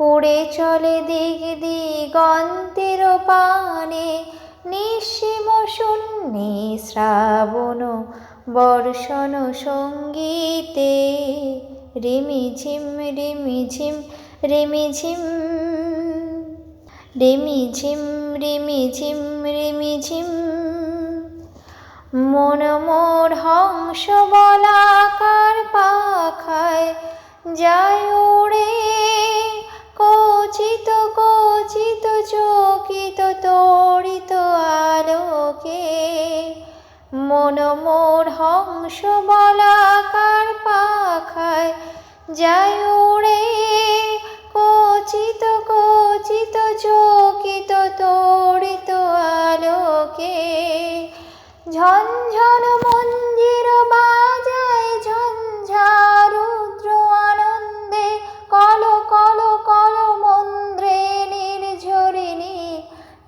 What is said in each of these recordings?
উড়ে চলে দিক দিগন্তের পানে, নিঃসীম শূন্যে শ্রাবণ বর্ষণ সঙ্গীতে। রিমিঝিম রিমিঝিম রিমিঝিম রিমিঝিম রিমিঝিম রিমিঝিম মন মোর হংস বলাকার পাখায় যায় উড়ে চকিত তরিত আলোকে মন মোর হংস বলাকার পাখায় যায় উড়ে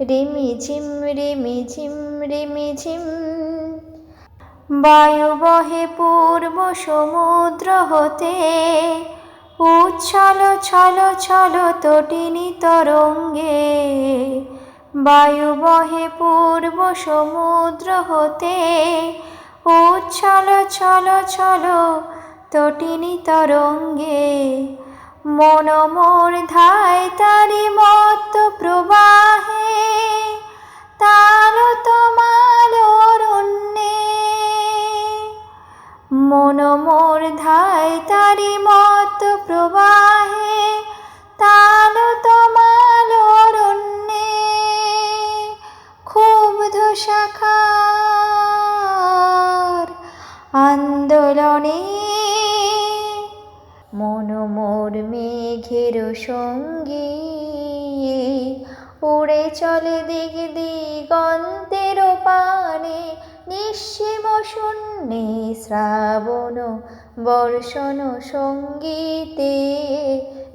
রিমি ঝিম রিমি ঝিম রিমি ঝিম। বায়ু বহে পূর্ব সমুদ্র হতে, উচ্ছল, ছল ছল তটিনী তরঙ্গে। বায়ু বহে পূর্ব সমুদ্র হতে, উচ্ছল, ছল ছল তটিনী তরঙ্গে। মন ধায় তারি মত প্রবাহে, তাল তোমাল অরণ্যে। ক্ষুব্ধ শাখার আন্দোলনে মন মোর মেঘের সঙ্গী উড়ে চলে দিক দিগন্তের পানে। নিঃসীম শূন্যে শ্রাবণ বর্ষণ সঙ্গীতে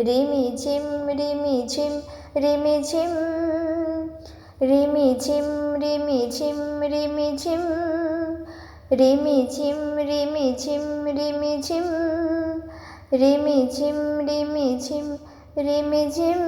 রিমি ঝিম রিমি ঝিম রিমি ঝিম রিমি ঝিম রিমি ঝিম রিমি ঝিম